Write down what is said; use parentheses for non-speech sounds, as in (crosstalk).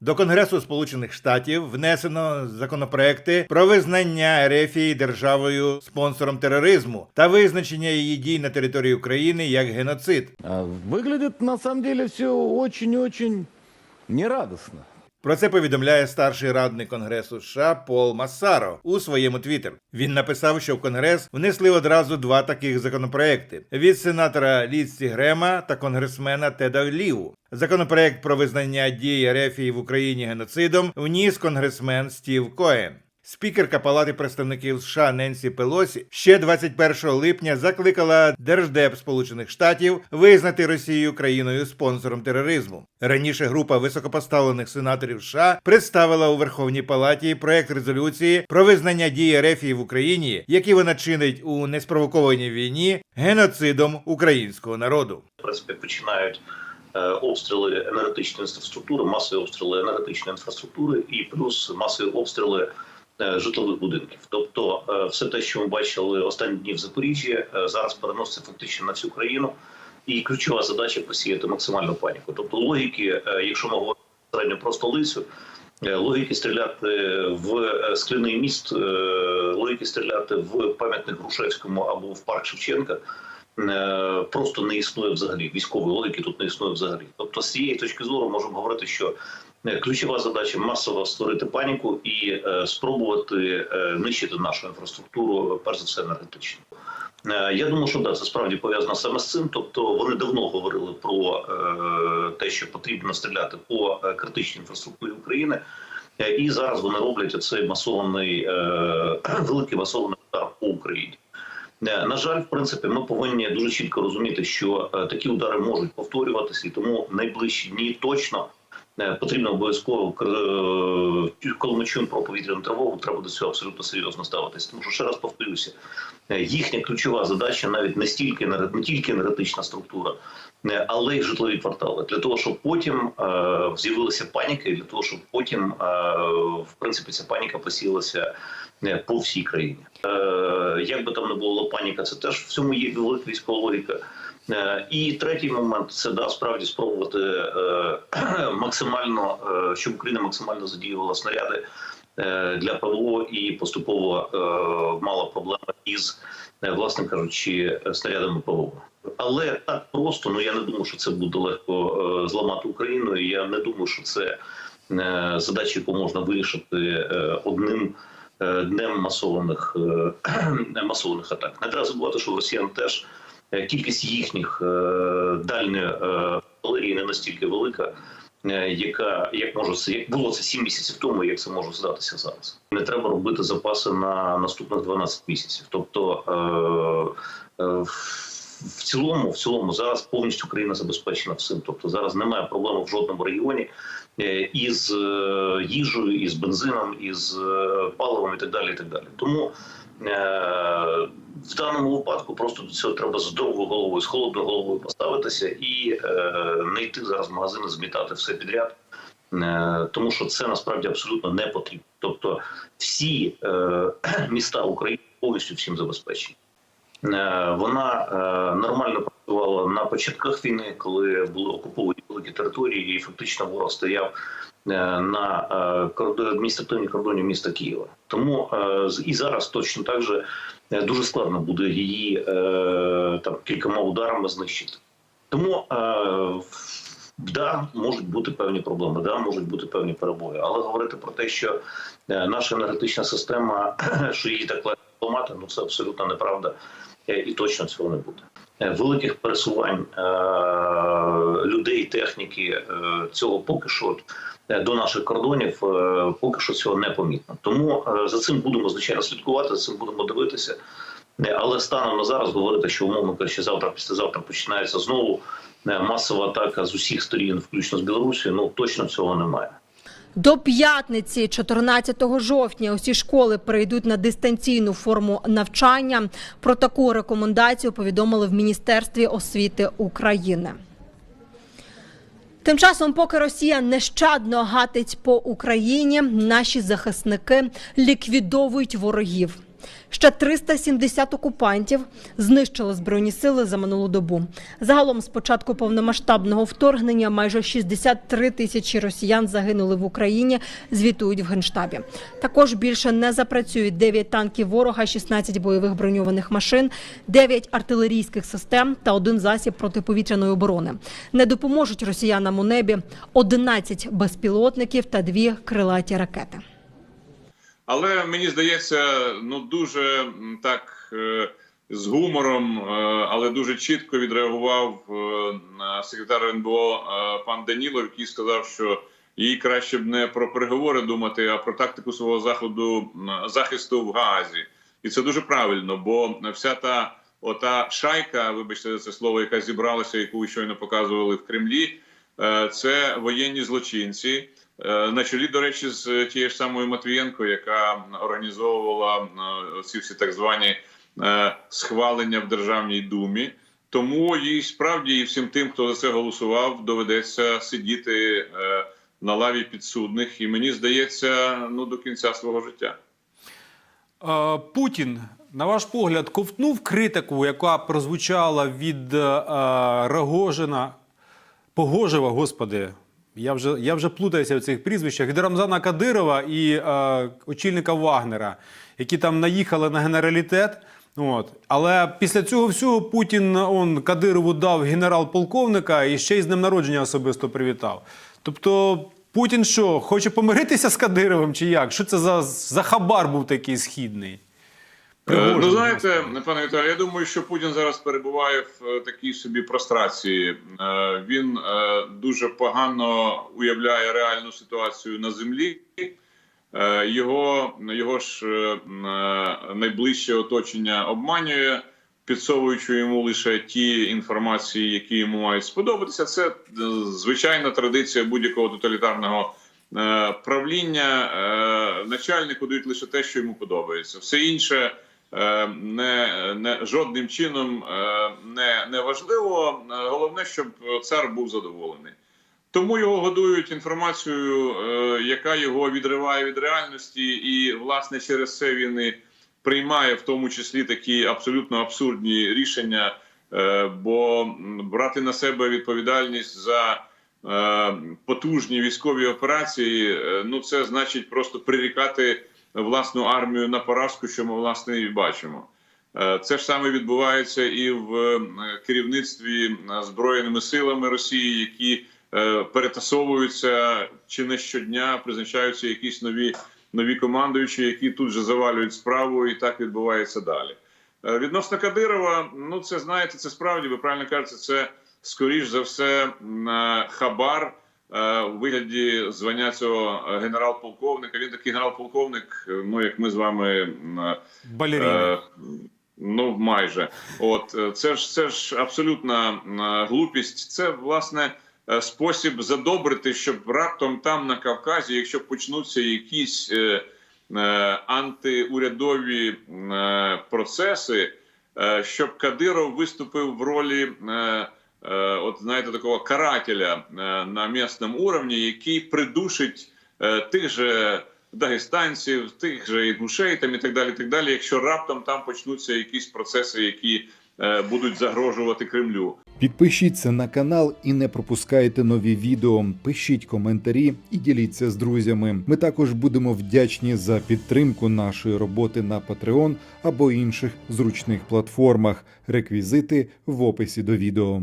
До Конгресу Сполучених Штатів внесено законопроекти про визнання Ерефії державою спонсором тероризму та визначення її дій на території України як геноцид. Виглядить на самом деле все очень-очень нерадостно. Про це повідомляє старший радник Конгресу США Пол Массаро у своєму твіттер. Він написав, що в Конгрес внесли одразу два таких законопроекти від сенатора Літсі Грема та конгресмена Теда Ліву. Законопроект про визнання дії Рефії в Україні геноцидом вніс конгресмен Стів Коен. Спікерка Палати представників США Ненсі Пелосі ще 21 липня закликала Держдеп Сполучених Штатів визнати Росію країною спонсором тероризму. Раніше група високопоставлених сенаторів США представила у Верховній Палаті проект резолюції про визнання дії Рефії в Україні, які вона чинить у неспровокованій війні геноцидом українського народу. в принципі починають е, обстріли енергетичної інфраструктури, масові обстріли енергетичної інфраструктури і плюс масові обстріли житлових будинків. Тобто, е, все те, що ми бачили останні дні в Запоріжжі, е, зараз переноситься фактично на цю країну. І ключова задача посіяти максимальну паніку. Тобто, логіки, е, якщо ми говоримо безпосередньо про столицю, е, логіки стріляти в е, скляний міст, е, логіки стріляти в пам'ятник Грушевському або в парк Шевченка е, просто не існує взагалі. Військової логіки тут не існує взагалі. Тобто, з цієї точки зору можемо говорити, що е, ключова задача масово створити паніку і е, спробувати е, нищити нашу інфраструктуру, перш за все енергетично. Е, Я думаю, що да, це справді пов'язано саме з цим. Тобто вони давно говорили про е, те, що потрібно стріляти по е, критичній інфраструктурі України, Е, і зараз вони роблять цей масований е, (clears throat) великий масований удар по Україні. Е, На жаль, в принципі, ми повинні дуже чітко розуміти, що е, такі удари можуть повторюватися, і тому найближчі дні точно е, потрібно обов'язково, е, коли ми чуємо про повітряну тривогу, треба до цього абсолютно серйозно ставитись. Тому що ще раз повторюся, е, їхня ключова задача навіть не стільки не тільки енергетична структура, е, але й житлові квартали для того, щоб потім е, з'явилася паніка, і для того, щоб потім е, в принципі ця паніка посілася е, по всій країні. Е, як би там не було паніка, це теж в цьому є велика військова логіка. Е, І третій момент це да справді спробувати е, (clears throat) максимально, е, щоб Україна максимально задіювала снаряди для ПВО і поступово мала проблеми із, власне кажучи, снарядами ПВО. Але так просто, ну я не думаю, що це буде легко зламати Україну. і Я не думаю, що це задача, яку можна вирішити одним днем масованих (clears throat) масованих атак. Не треба забувати, що росіян теж кількість їхніх е, е, не настільки велика, е, яка як може як було це 7 місяців тому, як це може здатися зараз. Не треба робити запаси на наступних 12 місяців. Тобто е, е, в цілому, в цілому, зараз повністю країна забезпечена всім. Тобто зараз немає проблеми в жодному регіоні е, із е, їжею, із бензином, із е, паливом і так далі. І так далі. Тому е, в даному випадку просто до цього треба з здоровою головою, з холодною головою поставитися і е, не йти зараз в магазини, змітати все підряд. Е, Тому що це насправді абсолютно не потрібно. Тобто всі е, (clears throat) міста України повністю всім забезпечені. Е, Вона е, нормально працювала на початках війни, коли були окуповані великі території, і фактично ворог стояв е, на е, адміністративній кордоні міста Києва. Тому е, і зараз точно так же дуже складно буде її там кількома ударами знищити. Тому да, можуть бути певні проблеми, да, можуть бути певні перебої. Але говорити про те, що наша енергетична система, (clears throat) що її так легко ламати, ну це абсолютно неправда, і точно цього не буде. Е, Великих пересувань е, людей, техніки е, цього поки що до наших кордонів поки що цього не помітно. Тому за цим будемо звичайно слідкувати, за цим будемо дивитися. Але станом на зараз говорити, що умовно кажучи, завтра, післязавтра починається знову масова атака з усіх сторін, включно з Білорусі. Ну точно цього немає. До п'ятниці, 14 жовтня, усі школи перейдуть на дистанційну форму навчання. Про таку рекомендацію повідомили в Міністерстві освіти України. Тим часом, поки Росія нещадно гатить по Україні, наші захисники ліквідовують ворогів. Ще 370 окупантів знищили збройні сили за минулу добу. Загалом, з початку повномасштабного вторгнення, майже 63 тисячі росіян загинули в Україні. Звітують в генштабі. Також більше не запрацюють 9 танків ворога, 16 бойових броньованих машин, 9 артилерійських систем та один засіб протиповітряної оборони. Не допоможуть росіянам у небі 11 безпілотників та дві крилаті ракети. Але мені здається, ну дуже так е, з гумором, е, але дуже чітко відреагував е, секретар РНБО пан Данілов, який сказав, що їй краще б не про переговори думати, а про тактику свого заходу захисту в Гаазі. І це дуже правильно, бо вся та ота шайка, вибачте за це слово, яка зібралася, яку ви щойно показували в Кремлі, це воєнні злочинці. Е, На чолі, до речі, з тією ж самою Матвієнко, яка організовувала е, ці всі так звані е, схвалення в Державній думі. Тому їй справді і всім тим, хто за це голосував, доведеться сидіти на лаві підсудних. І мені здається, ну до кінця свого життя. Путін, на ваш погляд, ковтнув критику, яка прозвучала від Рогожина, Погожева, господи. Я вже, я вже плутаюся в цих прізвищах від Рамзана Кадирова і е, очільника Вагнера, які там наїхали на генералітет. От. Але після цього всього Путін он, Кадирову дав генерал-полковника і ще й з днем народження особисто привітав. Тобто Путін що, хоче помиритися з Кадировим чи як? Що це за, за хабар був такий східний? Е, Пригожин, Ну, знаєте, пане Віталію, я думаю, що Путін зараз перебуває в е, такій собі прострації. Е, Він е, дуже погано уявляє реальну ситуацію на землі. Е, Його, його ж е, е, найближче оточення обманює, підсовуючи йому лише ті інформації, які йому мають сподобатися. Це е, звичайна традиція будь-якого тоталітарного е, правління. Е, Начальнику дають лише те, що йому подобається. Все інше е, не, не жодним чином е, не, не важливо. Е, Головне, щоб цар був задоволений. Тому його годують інформацією, е, яка його відриває від реальності, і власне через це він і приймає в тому числі такі абсолютно абсурдні рішення. Е, бо брати на себе відповідальність за е, потужні військові операції, е, ну це значить просто прирікати власну армію на поразку, що ми власне і бачимо. Е, Це ж саме відбувається і в е, керівництві е, збройними силами Росії, які перетасовуються чи не щодня, призначаються якісь нові нові командуючі, які тут же завалюють справу, і так відбувається далі. Відносно Кадирова, ну це знаєте, це справді ви правильно кажете, це скоріш за все хабар у вигляді звання цього е, генерал-полковника. Він такий генерал-полковник, е, ну як ми з вами. е, Балеріна. Е, Ну, майже, от е, це ж це ж абсолютна глупість. Це власне е, спосіб задобрити, щоб раптом там на Кавказі, якщо почнуться якісь е, е, антиурядові е, процеси, е, щоб Кадиров виступив в ролі. Е, е, От знаєте, такого карателя е, на місному уровні, який придушить е, тих же дагестанців, тих же інгушей там і так далі. так далі, Якщо раптом там почнуться якісь процеси, які е, будуть загрожувати Кремлю. Підпишіться на канал і не пропускайте нові відео. Пишіть коментарі і діліться з друзями. Ми також будемо вдячні за підтримку нашої роботи на Patreon або інших зручних платформах. Реквізити в описі до відео.